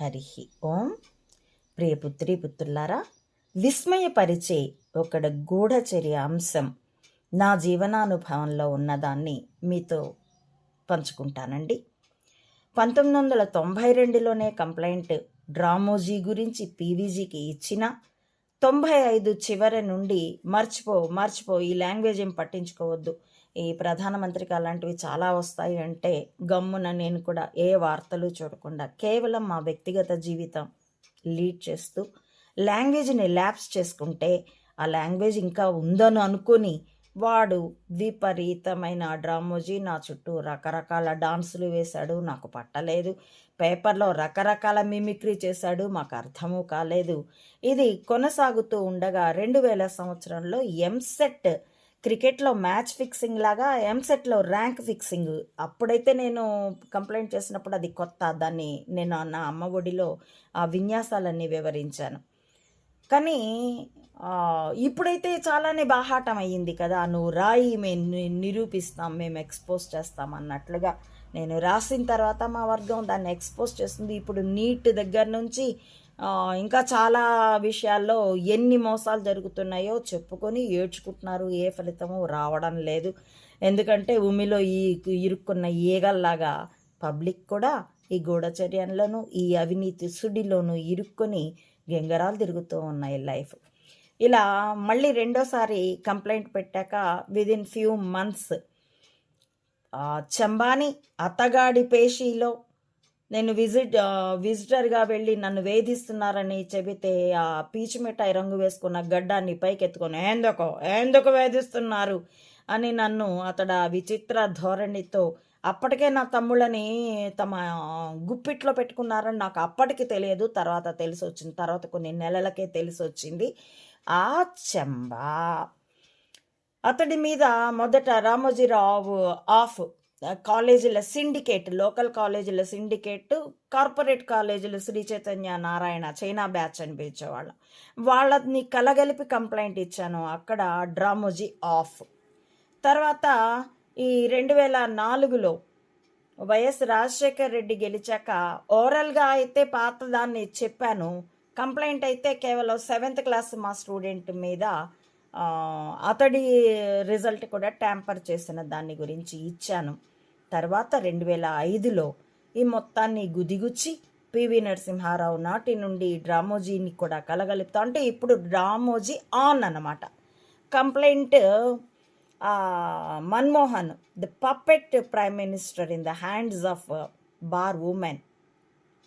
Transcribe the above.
హరి ఓం. ప్రియపుత్రి పుత్రులారా విస్మయపరిచే ఒకడ గూఢచర్య అంశం నా జీవనానుభవంలో ఉన్నదాన్ని మీతో పంచుకుంటానండి. పంతొమ్మిది వందల తొంభై రెండులోనే కంప్లైంట్ డ్రామోజీ గురించి పీవీజీకి ఇచ్చిన తొంభై ఐదు చివరి నుండి మర్చిపో మర్చిపో ఈ లాంగ్వేజ్ ఏం పట్టించుకోవద్దు. ఈ ప్రధానమంత్రికి అలాంటివి చాలా వస్తాయి అంటే గమ్మున నేను కూడా ఏ వార్తలు చూడకుండా కేవలం మా వ్యక్తిగత జీవితం లీడ్ చేస్తూ లాంగ్వేజ్ని ల్యాప్స్ చేసుకుంటే ఆ లాంగ్వేజ్ ఇంకా ఉందని అనుకుని వాడు విపరీతమైన డ్రామోజీ నా చుట్టూ రకరకాల డాన్సులు వేశాడు నాకు పట్టలేదు. పేపర్లో రకరకాల మిమిక్రీ చేశాడు మాకు అర్థము కాలేదు. ఇది కొనసాగుతూ ఉండగా రెండు వేల సంవత్సరంలో ఎంసెట్ క్రికెట్లో మ్యాచ్ ఫిక్సింగ్ లాగా ఎంసెట్లో ర్యాంక్ ఫిక్సింగ్. అప్పుడైతే నేను కంప్లైంట్ చేసినప్పుడు అది కొత్త దాన్ని నేను నా అమ్మ ఒడిలో ఆ విన్యాసాలన్నీ వివరించాను. కానీ ఇప్పుడైతే చాలానే బాహాటం అయ్యింది కదా. నువ్వు రాయి మేము ని- నిరూపిస్తాం మేము ఎక్స్పోజ్ చేస్తాం అన్నట్లుగా. నేను రాసిన తర్వాత మా వర్గం దాన్ని ఎక్స్పోజ్ చేస్తుంది. ఇప్పుడు నీట్ దగ్గర నుంచి ఇంకా చాలా విషయాల్లో ఎన్ని మోసాలు జరుగుతున్నాయో చెప్పుకొని ఏడ్చుకుంటున్నారు. ఏ ఫలితము రావడం లేదు. ఎందుకంటే ఉమిలో ఈ ఇరుక్కున్న ఈగల్లాగా పబ్లిక్ కూడా ఈ గూఢచర్యంలోనూ ఈ అవినీతి సుడిలోనూ ఇరుక్కొని గెంగరాలు తిరుగుతూ ఉన్నాయి లైఫ్. ఇలా మళ్ళీ రెండోసారి కంప్లైంట్ పెట్టాక విదిన్ ఫ్యూ మంత్స్ చంబాని అత్తగాడి పేషీలో నేను విజిట్ విజిటర్గా వెళ్ళి నన్ను వేధిస్తున్నారని చెబితే ఆ పీచు మిఠాయి రంగు వేసుకున్న గడ్డాన్ని పైకెత్తుకొని ఏందకో ఎందుకు వేధిస్తున్నారు? అని నన్ను అతడు ఆ విచిత్ర ధోరణితో అప్పటికే నా తమ్ముళ్ళని తమ గుప్పిట్లో పెట్టుకున్నారని నాకు అప్పటికి తెలియదు. తర్వాత తెలిసి వచ్చింది తర్వాత కొన్ని నెలలకే తెలిసి వచ్చింది ఆ చెంబా. అతడి మీద మొదట రామోజీరావు ఆఫ్ కాలేజీల సిండికేట్ లోకల్ కాలేజీల సిండికేట్ కార్పొరేట్ కాలేజీలు శ్రీ చైతన్య నారాయణ చైనా బ్యాచ్ అని పిలిచేవాళ్ళం. వాళ్ళని కలగలిపి కంప్లైంట్ ఇచ్చాను. అక్కడ డ్రామోజీ ఆఫ్. తర్వాత ఈ రెండు వేల నాలుగులో వైఎస్ రాజశేఖర్ రెడ్డి గెలిచాక ఓరల్గా అయితే పాత దాన్ని చెప్పాను. కంప్లైంట్ అయితే కేవలం సెవెంత్ క్లాస్ మా స్టూడెంట్ మీద అతడి రిజల్ట్ కూడా ట్యాంపర్ చేసిన దాని గురించి ఇచ్చాను. తర్వాత రెండు వేల ఐదులో ఈ మొత్తాన్ని గుదిగుచ్చి పివి నరసింహారావు నాటి నుండి డ్రామోజీని కూడా కలగలుపుతా అంటే ఇప్పుడు డ్రామోజీ ఆన్ అన్నమాట. Complaint Manmohan, the puppet prime minister in the hands of uh, a bar woman,